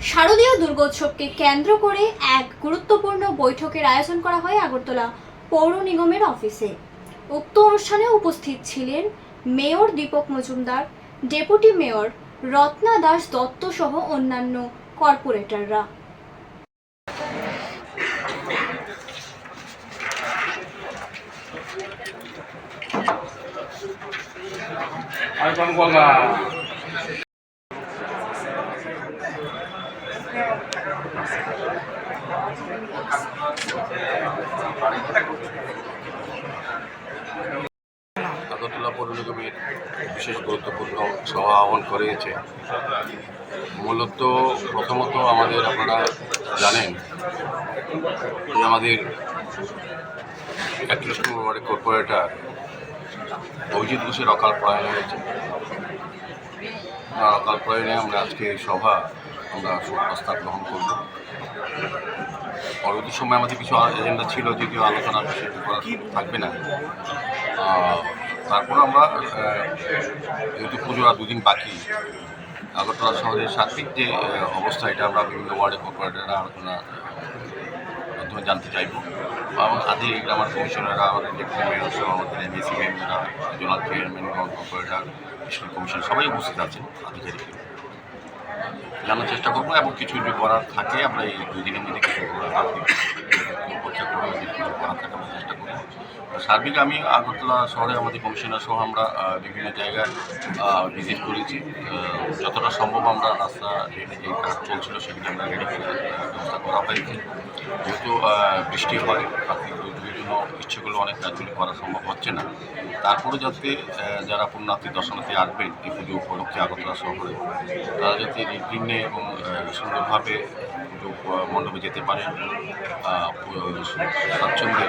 শারদীয় দুর্গোৎসবকে কেন্দ্র করে এক গুরুত্বপূর্ণ বৈঠকের আয়োজন করা হয় আগরতলা পৌর নিগমের অফিসে। উক্ত অনুষ্ঠানে উপস্থিত ছিলেন mayor Dipak Majumdar, deputy mayor Ratna Das Dutta সহ অন্যান্য কর্পোরেটররা কোন বলবা বিশেষ গুরুত্বপূর্ণ সভা আহ্বান করেছে মূলত প্রথমত আমাদের আপনারা জানেন যে আমাদের একত্রিশ নম্বর ওয়ার্ডের কর্পোরেটর অভিজিৎ ঘোষের অকাল প্রয়াণ হয়েছে। অকাল আমরা আজকে এই সভা আমরা প্রস্তাব গ্রহণ করব। পরবর্তী সময় আমাদের কিছু এজেন্ডা ছিল যদিও আলোচনা সেটি করা থাকবে না। তারপর আমরা যেহেতু পুজো আর দুদিন বাকি আগরতলা শহরের সার্বিক যে অবস্থা এটা আমরা বিভিন্ন ওয়ার্ডে কর্পোরেটাররা আলোচনা মাধ্যমে জানতে চাইব। এবং আদি গ্রামার কমিশনাররা আমাদের ডেপুটি মেয়র সহ আমাদের এমএসি মেম্বাররা zonal chairman corporator school commission সবাই উপস্থিত আছেন আধিকারিক। জানার চেষ্টা করব, এবং কিছু যদি করার থাকে, আমরা এই দুই দিনের মধ্যে কিছু করার থাকে। চেষ্টা করব। সার্বিক আমি আগরতলা শহরে আমাদের কমিশনার সহ আমরা বিভিন্ন জায়গায় ভিজিট করেছি। যতটা সম্ভব আমরা রাস্তা যে কাজ চলছিল সেগুলি আমরা রেডি করে ব্যবস্থা করা হয়েছে। যেহেতু বৃষ্টি হয় প্রাকৃতিক দুর্যোগের জন্য ইচ্ছেগুলো অনেক কাজগুলি করা সম্ভব হচ্ছে না। তারপরে যাতে যারা পুণ্যার্থী, দর্শনার্থী আসবেন এই পুজো উপলক্ষে আগরতলা শহরে, তারা যাতে নির্বিঘ্নে এবং সুন্দরভাবে পুজো মণ্ডপে যেতে পারেন স্বাচ্ছন্দ্যে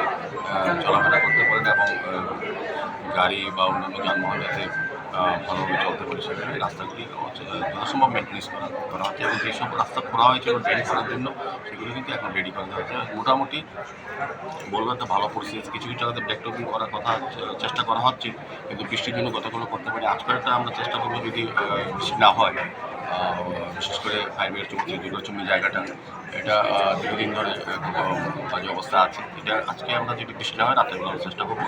গাড়ি বা অন্যান্য যানবাহন যাতে ভালোভাবে চলতে পারে সেখানে রাস্তাগুলি যথাসম্ভব মেনটেন্স করা করা হচ্ছে এবং যেসব রাস্তা খোলা এবং রেডি করার জন্য, সেগুলো কিন্তু এখন রেডি করা হয়েছে। মোটামুটি বলব একটা ভালো পরিস্থিতি কিছু কিছু জায়গাতে ব্ল্যাক টপিং করার কথা চেষ্টা করা হচ্ছে, কিন্তু বৃষ্টির জন্য কতগুলো করতে পারি আজকে আমরা চেষ্টা করব যদি বৃষ্টি না হয়। বিশেষ করে ফাইভের চৌকি দুর্গাচুম্বি জায়গাটা এটা দীর্ঘদিন ধরে বাজে অবস্থা আছে। এটা আজকে আমরা যদি বৃষ্টি না হয় রাতের বেলা চেষ্টা করব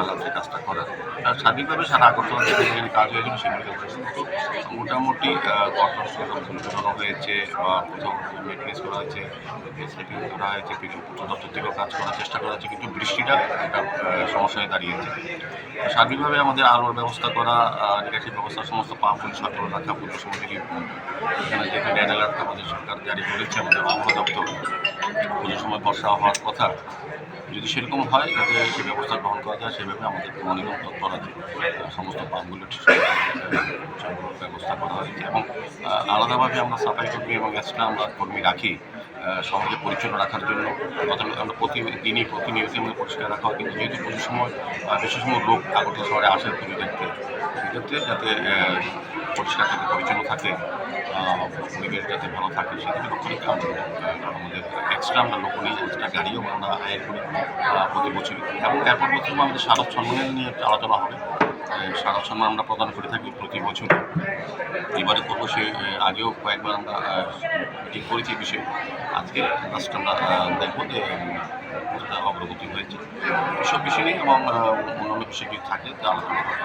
রাত্রে কাজটা করার। আর সার্বিকভাবে সারা আগরতলা থেকে কাজ হয়েছিল সেগুলো মোটামুটি কঠোর হয়েছে বা কোথাও মেনটেন্স করা হয়েছে সেটিং করা হয়েছে কিছু দপ্তর থেকেও কাজ করার চেষ্টা করা হয়েছে কিন্তু বৃষ্টিটা একটা আহ, সমস্যা হয়ে দাঁড়িয়েছে। সার্বিকভাবে আমাদের আলোর ব্যবস্থা করা আহ, নিকাশির ব্যবস্থা সমস্ত পাম্পগুলি সচল রাখা পুজোর সময় থেকে যেহেতু রেড অ্যালার্ট আমাদের সরকার জারি করেছে, আমাদের আবহাওয়া দপ্তর। পুজোর সময় বর্ষা হওয়ার কথা যদি সেরকম হয় যাতে সে ব্যবস্থা গ্রহণ করা যায়, সেভাবে আমাদের মনিরম তৎপর আছে সমস্ত পাম্পগুলো ব্যবস্থা করা হয়েছে। এবং আলাদাভাবে আমরা সাফাই কর্মী এবং এক্সট্রা আমরা কর্মী রাখি শহরকে পরিচ্ছন্ন রাখার জন্য। আমরা প্রতিদিনই প্রতিনিয়ত আমরা পরিষ্কার রাখা হয়, কিন্তু যেহেতু পুজোর সময় বেশি সময় লোক আগরতলা শহরে আসে পুজো দেখতে, সেক্ষেত্রে যাতে পরিষ্কার পরিচ্ছন্ন থাকে পরিবেশ যাতে ভালো থাকে, সেদিকে লক্ষ্য রেখে আমাদের এক্সট্রা আমরা লোক নিই এক্সট্রা গাড়িও আমরা আয় করি প্রতি বছর এবং এরপর বছর আমাদের শারদ সম্মানের নিয়ে একটা আলোচনা হবে। শারদ সম্মান আমরা প্রদান করে থাকি প্রতি বছর এবারে করব সে আগেও কয়েকবার আমরা ঠিক করেছি বিষয়ে। আজকে লাস্ট আমরা দেখব যে অগ্রগতি হয়েছে। এসব বিষয় নিয়ে এবং অন্যান্য বিষয় যদি থাকে, তা আলোচনা করা।